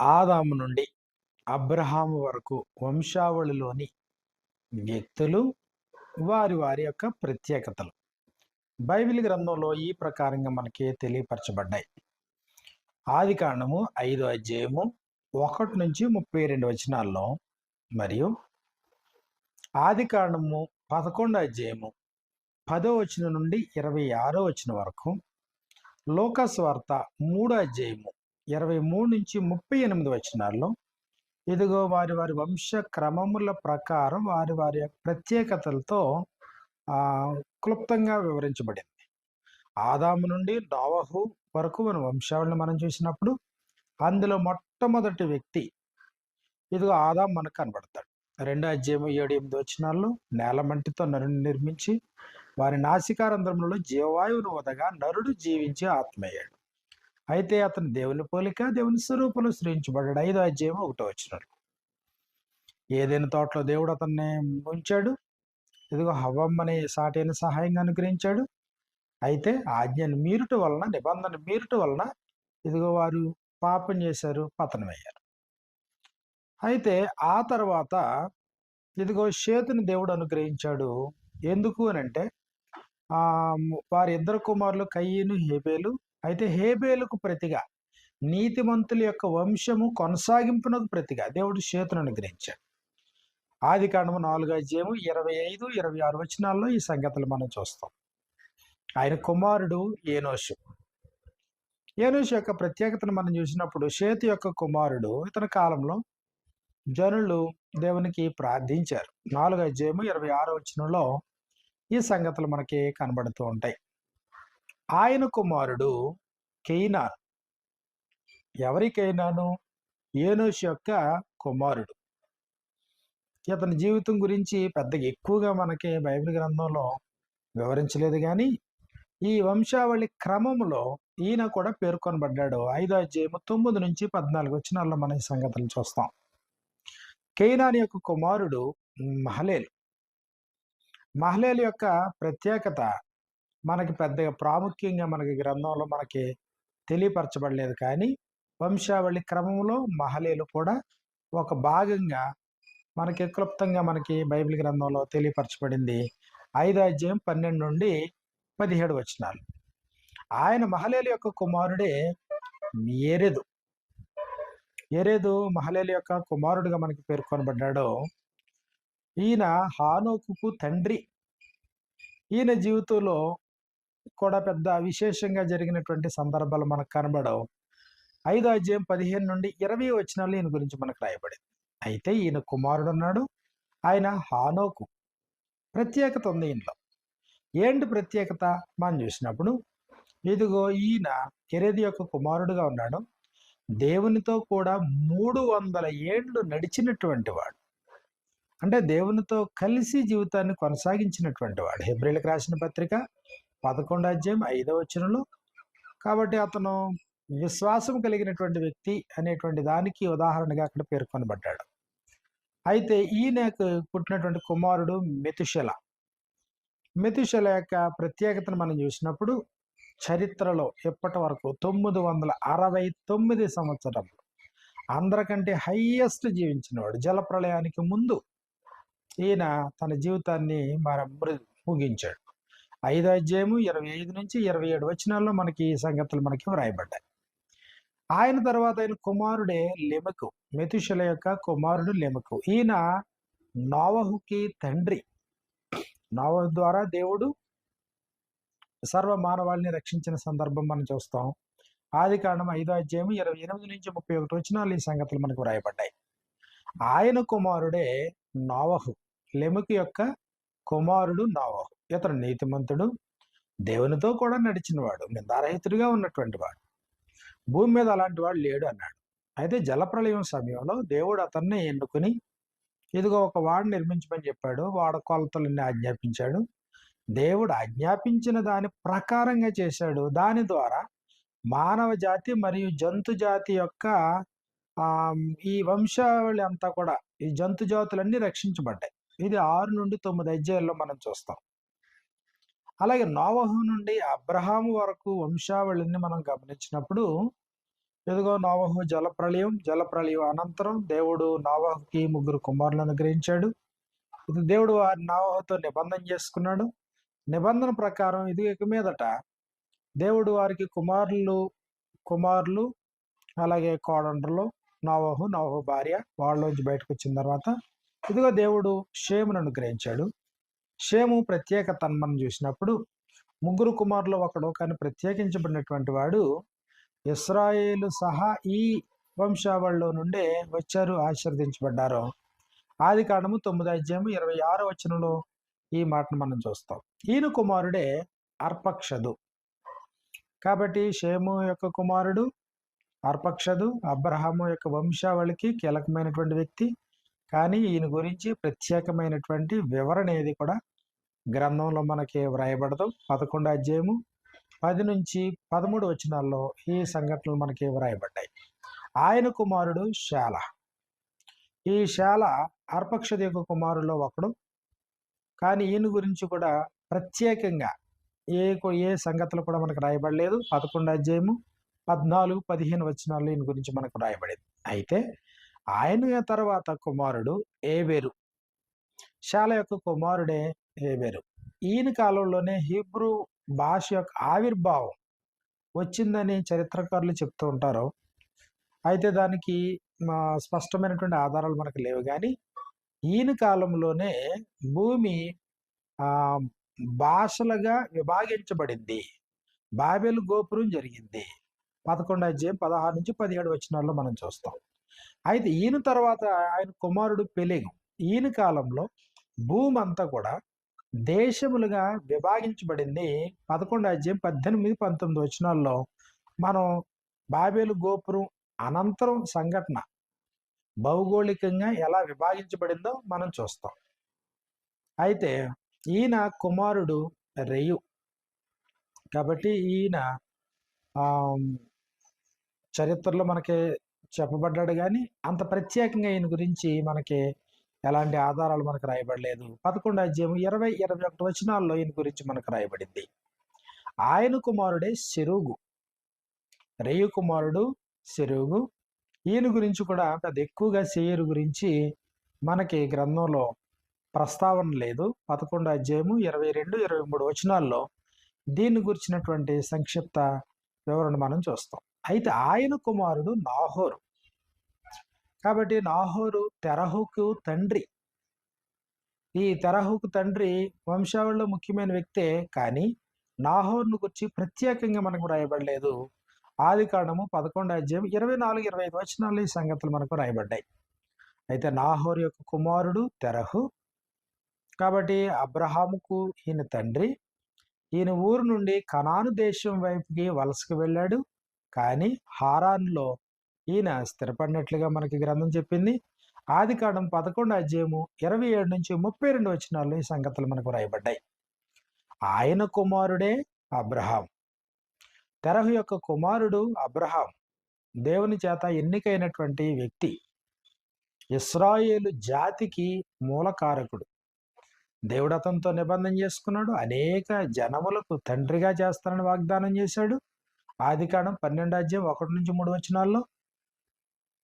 ఆదాము నుండి అబ్రహాము వరకు వంశావళిలోని వ్యక్తులు వారి వారి యొక్క ప్రత్యేకతలు. బైబిల్ గ్రంథంలో ఈ ప్రకారంగా మనకి తెలియపరచబడ్డాయి. ఆది కాండము ఐదో అధ్యాయము ఒకటి నుంచి ముప్పై రెండు వచనాల్లో మరియు ఆది కాండము పదకొండో అధ్యాయము పదో వచనం నుండి ఇరవై ఆరో వచనం వరకు లోకస్ వార్త మూడో అధ్యాయము ఇరవై మూడు నుంచి ముప్పై ఎనిమిది వచనాల్లో ఇదిగో వారి వారి వంశ క్రమముల ప్రకారం వారి వారి ప్రత్యేకతలతో క్లుప్తంగా వివరించబడింది. ఆదాము నుండి నోవహు వరకు మన వంశావళిని మనం చూసినప్పుడు అందులో మొట్టమొదటి వ్యక్తి ఇదిగో ఆదాం మనకు కనబడతాడు. రెండో అధ్యాయం ఏడు ఎనిమిది వచనాల్లో నేల మంటితో నరుని నిర్మించి వారి నాసికారంధ్రములలో జీవవాయువును వదగా నరుడు జీవించి ఆత్మయ్యాడు. అయితే అతను దేవుని పోలిక దేవుని స్వరూపంలో సృజించబడ్డాడు ఐదో అధ్యాయం ఒకటో వచ్చినాడు ఏదైనా తోటలో దేవుడు అతన్ని ఉంచాడు. ఇదిగో హవమ్మని సాటైన సహాయంగా అనుగ్రహించాడు. అయితే ఆజ్ఞను మీరుట వలన నిబంధన మీరుట వలన ఇదిగో వారు పాపం చేశారు పతనమయ్యారు. అయితే ఆ తర్వాత ఇదిగో చేతుని దేవుడు అనుగ్రహించాడు. ఎందుకు అని అంటే ఆ వారి ఇద్దరు కుమారులు కయ్యను హేబేలు అయితే హేబేలుకు ప్రతిగా నీతిమంతుల యొక్క వంశము కొనసాగింపునకు ప్రతిగా దేవుడు చేతును అనుగ్రహించాడు. ఆది కాండము నాలుగు అధ్యాయము ఇరవై ఐదు ఇరవై ఆరు వచనాల్లో ఈ సంగతులు మనం చూస్తాం. ఆయన కుమారుడు ఏనోషు. ఏనోషు యొక్క ప్రత్యేకతను మనం చూసినప్పుడు చేతి యొక్క కుమారుడు ఇతని కాలంలో జనులు దేవునికి ప్రార్థించారు. నాలుగు అధ్యాయము ఇరవై ఆరు వచనంలో ఈ సంగతులు మనకి కనబడుతూ ఉంటాయి. ఆయన కుమారుడు కెయినాన్. ఎవరి కెయినాను? ఏనోష్ యొక్క కుమారుడు. ఇతని జీవితం గురించి పెద్దగా ఎక్కువగా మనకి బైబిల్ గ్రంథంలో వివరించలేదు కానీ ఈ వంశావళి క్రమంలో ఈయన కూడా పేర్కొనబడ్డాడు. ఐదో అధ్యాయము తొమ్మిది నుంచి పద్నాలుగు వచ్చినాల్లో మన ఈ సంగతులు చూస్తాం. కెయినాన్ యొక్క కుమారుడు మహలేల్. మహలేల్ యొక్క ప్రత్యేకత మనకి పెద్దగా ప్రాముఖ్యంగా మనకి గ్రంథంలో మనకి తెలియపరచబడలేదు. కానీ వంశావళి క్రమంలో మహలేలు కూడా ఒక భాగంగా మనకి క్లుప్తంగా మనకి బైబిల్ గ్రంథంలో తెలియపరచబడింది. ఐదో అధ్యాయం పన్నెండు నుండి పదిహేడు వచనాలు. ఆయన మహలేలు యొక్క కుమారుడే ఎరెదు ఎరెదు మహలేలు యొక్క కుమారుడుగా మనకి పేర్కొనబడ్డాడు ఈయన హానోకుకు తండ్రి. ఈయన జీవితంలో కూడా పెద్ద విశేషంగా జరిగినటువంటి సందర్భాలు మనకు కనబడవు. ఐదో అధ్యాయం పదిహేను నుండి ఇరవై వచనాలు ఈయన గురించి మనకు రాయబడింది. అయితే ఈయన కుమారుడు ఉన్నాడు ఆయన హానోకు. ప్రత్యేకత ఉంది ఈయనలో ఏంటి ప్రత్యేకత? మనం చూసినప్పుడు ఇదిగో ఈయన కెరేది యొక్క కుమారుడుగా ఉన్నాడు. దేవునితో కూడా మూడు వందల ఏళ్ళు నడిచినటువంటి వాడు. అంటే దేవునితో కలిసి జీవితాన్ని కొనసాగించినటువంటి వాడు. హెబ్రిల్కి రాసిన పత్రిక పదకొండు అధ్యాయం ఐదవ వచనంలో కాబట్టి అతను విశ్వాసం కలిగినటువంటి వ్యక్తి అనేటువంటి దానికి ఉదాహరణగా అక్కడ పేర్కొనబడ్డాడు. అయితే ఈయనకు పుట్టినటువంటి కుమారుడు మెతుశల మెతుశల యొక్క ప్రత్యేకతను మనం చూసినప్పుడు చరిత్రలో ఎప్పటి వరకు? తొమ్మిది వందల అరవై తొమ్మిది సంవత్సరంలో. అందరికంటే హైయెస్ట్ జీవించినవాడు. జలప్రళయానికి ముందు ఈయన తన జీవితాన్ని మరి మృ- ముగించాడు. ఐదో అధ్యాయము ఇరవై ఐదు నుంచి ఇరవై ఏడు వచనాల్లో మనకి ఈ సంగతులు మనకి వ్రాయబడ్డాయి. ఆయన తర్వాత ఆయన కుమారుడే లెమకు మెతుషుల యొక్క కుమారుడు లెమకు. ఈయన నోవహుకి తండ్రి. నోవహు ద్వారా దేవుడు సర్వ మానవాళిని రక్షించిన సందర్భం మనం చూస్తాం. ఆది కాండం ఐదో అధ్యాయం ఇరవై ఎనిమిది నుంచి ముప్పై ఒకటి వచనాలు ఈ సంగతులు మనకు వ్రాయబడ్డాయి. ఆయన కుమారుడే నోవహు లెముకు యొక్క కుమారుడు నోవహు. ఇతను నీతిమంతుడు దేవునితో కూడా నడిచినవాడు నిందారహితుడిగా ఉన్నటువంటి వాడు. భూమి మీద అలాంటి వాడు లేడు అన్నాడు. అయితే జలప్రలయం సమయంలో దేవుడు అతన్ని ఎన్నుకుని ఇదిగో ఒక వాడు నిర్మించమని చెప్పాడు వాడ కొలతలన్నీ ఆజ్ఞాపించాడు. దేవుడు ఆజ్ఞాపించిన దాని ప్రకారంగా చేశాడు. దాని ద్వారా మానవ జాతి మరియు జంతు జాతి యొక్క ఈ వంశావళి అంతా కూడా ఈ జంతు జాతులన్నీ రక్షించబడ్డాయి. ఇది ఆరు నుండి తొమ్మిది అధ్యాయుల్లో మనం చూస్తాం. అలాగే నోవహు నుండి అబ్రహాము వరకు వంశావళిని మనం గమనించినప్పుడు ఇదిగో నోవహు జలప్రళయం జలప్రళయం అనంతరం దేవుడు నోవహుకి ముగ్గురు కుమారులను అనుగ్రహించాడు. ఇది దేవుడు వారి నోవహుతో నిబంధన చేసుకున్నాడు. నిబంధన ప్రకారం ఇది ఇక మీదట దేవుడు వారికి కుమారులు కుమారులు అలాగే కోడండ్రులు నోవహు నోవహు భార్య వాళ్ళలోంచి బయటకు వచ్చిన తర్వాత ఇదిగో దేవుడు షేమును అనుగ్రహించాడు. షేము ప్రత్యేకతను మనం చూసినప్పుడు ముగ్గురు కుమారులు ఒకడు కానీ ప్రత్యేకించబడినటువంటి వాడు ఇస్రాయేలు సహా ఈ వంశావళిలో నుండే వచ్చారు ఆశీర్వదించబడ్డారు. ఆది కాండము తొమ్మిది అధ్యాయము ఇరవై ఆరో వచనంలో ఈ మాటను మనం చూస్తాం. ఈయన కుమారుడే అర్పక్షదు. కాబట్టి షేము యొక్క కుమారుడు అర్పక్షదు అబ్రహాము యొక్క వంశావళికి కీలకమైనటువంటి వ్యక్తి కానీ ఈయన గురించి ప్రత్యేకమైనటువంటి వివరణ ఏది కూడా గ్రంథంలో మనకి వ్రాయబడదు. పదకొండు అధ్యాయము పది నుంచి పదమూడు వచనాల్లో ఈ సంఘటనలు మనకి వ్రాయబడ్డాయి. ఆయన కుమారుడు శాల. ఈ శాల అర్పక్షద యొక్క కుమారులో ఒకడు. కానీ ఈయన గురించి కూడా ప్రత్యేకంగా ఏ ఏ సంగతులు కూడా మనకు రాయబడలేదు. పదకొండు అధ్యాయము పద్నాలుగు పదిహేను వచనాలు ఈయన గురించి మనకు రాయబడింది. అయితే ఆయన తర్వాత కుమారుడు ఏబేరు. శాల యొక్క కుమారుడే ఏబేరు. ఈయన కాలంలోనే హీబ్రూ భాష యొక్క ఆవిర్భావం వచ్చిందని చరిత్రకారులు చెప్తూ ఉంటారు. అయితే దానికి స్పష్టమైనటువంటి ఆధారాలు మనకు లేవు. కానీ ఈయన కాలంలోనే భూమి భాషలుగా విభాగించబడింది. బాబెల్ గోపురం జరిగింది. పదకొండు అధ్యాయం పదహారు నుంచి పదిహేడు వచనాల్లో మనం చూస్తాం. అయితే ఈయన తర్వాత ఆయన కుమారుడు పెలేగు. ఈయన కాలంలో భూమి అంతా కూడా దేశములుగా విభాగించబడింది. పదకొండు అధ్యాయం పద్దెనిమిది పంతొమ్మిది వచనాల్లో మనం బాబేలు గోపురం అనంతరం సంఘటన భౌగోళికంగా ఎలా విభాగించబడిందో మనం చూస్తాం. అయితే ఈయన కుమారుడు రేయు. కాబట్టి ఈయన చరిత్రలో మనకి చెప్పబడ్డాడు కానీ అంత ప్రత్యేకంగా ఈయన గురించి మనకి ఎలాంటి ఆధారాలు మనకు రాయబడలేదు. పదకొండు అధ్యాయం ఇరవై ఇరవై ఒకటి వచనాల్లో ఈయన గురించి మనకు రాయబడింది. ఆయన కుమారుడే సిరుగు. రేయు కుమారుడు సిరుగు. ఈయన గురించి కూడా పెద్ద ఎక్కువగా సేయరు గురించి మనకి గ్రంథంలో ప్రస్తావన లేదు. పదకొండు అధ్యాయము ఇరవై రెండు ఇరవై మూడు వచనాల్లో దీన్ని గురించినటువంటి సంక్షిప్త వివరణ మనం చూస్తాం. అయితే ఆయన కుమారుడు నాహోరు. కాబట్టి నాహోరు తెరహుకు తండ్రి. ఈ తెరహుకు తండ్రి వంశావళిలో ముఖ్యమైన వ్యక్తే కానీ నాహోర్ను గురించి ప్రత్యేకంగా మనకు రాయబడలేదు ఆది కాండము పదకొండు అధ్యాయం ఇరవై నాలుగు ఇరవై ఐదు వచనాలు ఈ సంగతులు మనకు రాయబడ్డాయి అయితే నాహోర్ యొక్క కుమారుడు తెరహు. కాబట్టి అబ్రహాముకు ఈయన తండ్రి. ఈయన ఊరు నుండి కనాను దేశం వైపుకి వలసకు వెళ్ళాడు. కానీ హారాన్లో ఈయన స్థిరపడినట్లుగా మనకి గ్రంథం చెప్పింది. ఆది కాండం పదకొండు అధ్యాయము ఇరవై ఏడు నుంచి ముప్పై రెండు వచ్చినాల్లో ఈ సంగతులు మనకు రాయబడ్డాయి ఆయన కుమారుడే అబ్రహాం. తెరహు యొక్క కుమారుడు అబ్రహాం. దేవుని చేత ఎన్నికైనటువంటి వ్యక్తి. ఇస్రాయేలు జాతికి మూలకారకుడు దేవుడు అతనితో నిబంధన చేసుకున్నాడు. అనేక జనములకు తండ్రిగా చేస్తానని వాగ్దానం చేశాడు. ఆదికాండం పన్నెండు అధ్యాయం ఒకటి నుంచి మూడు వచనాల్లో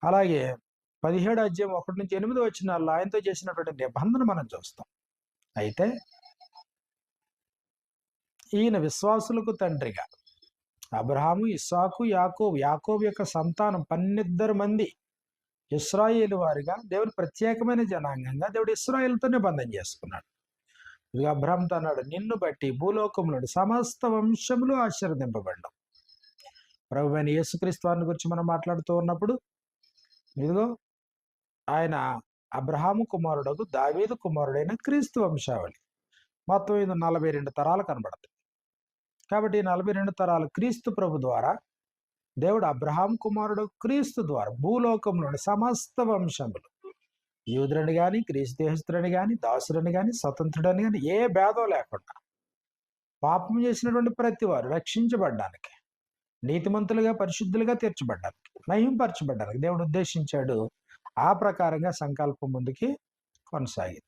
అలాగే పదిహేడు అధ్యాయం ఒకటి నుంచి ఎనిమిది వచనాల్లో ఆయనతో చేసినటువంటి నిబంధన మనం చూస్తాం. అయితే ఈయన విశ్వాసులకు తండ్రిగా అబ్రహాము ఇస్సాకు యాకోబ్ యాకోబ్ యొక్క సంతానం పన్నెద్దరు మంది ఇస్రాయేల్ వారిగా దేవుడు ప్రత్యేకమైన జనాంగంగా దేవుడు ఇస్రాయేల్తో నిబంధన చేసుకున్నాడు. ఇది అన్నాడు నిన్ను బట్టి భూలోకంలోని సమస్త వంశములు ఆశీర్వదింపబడ్డం ప్రభు అయిన యేసుక్రీస్తు వారిని గురించి మనం మాట్లాడుతూ ఉన్నప్పుడు ఇదిగో ఆయన అబ్రహాము కుమారుడు దావీదు కుమారుడైన క్రీస్తు వంశావళి. మొత్తం ఇది నలభై రెండు తరాలు కనబడతాయి. కాబట్టి ఈ నలభై రెండు తరాలు క్రీస్తు ప్రభు ద్వారా దేవుడు అబ్రహాం కుమారుడు క్రీస్తు ద్వారా భూలోకంలోని సమస్త వంశములు యూదులని కానీ క్రీస్తు దేహస్తులని కానీ దాసులని కానీ స్వతంత్రుడని కానీ ఏ భేదం లేకుండా పాపం చేసినటువంటి ప్రతి వారు రక్షించబడ్డానికి నీతిమంతులుగా పరిశుద్ధులుగా తీర్చబడ్డానికి మహింపరచబడ్డానికి దేవుడు ఉద్దేశించాడు ఆ ప్రకారంగా సంకల్పం ముందుకి కొనసాగింది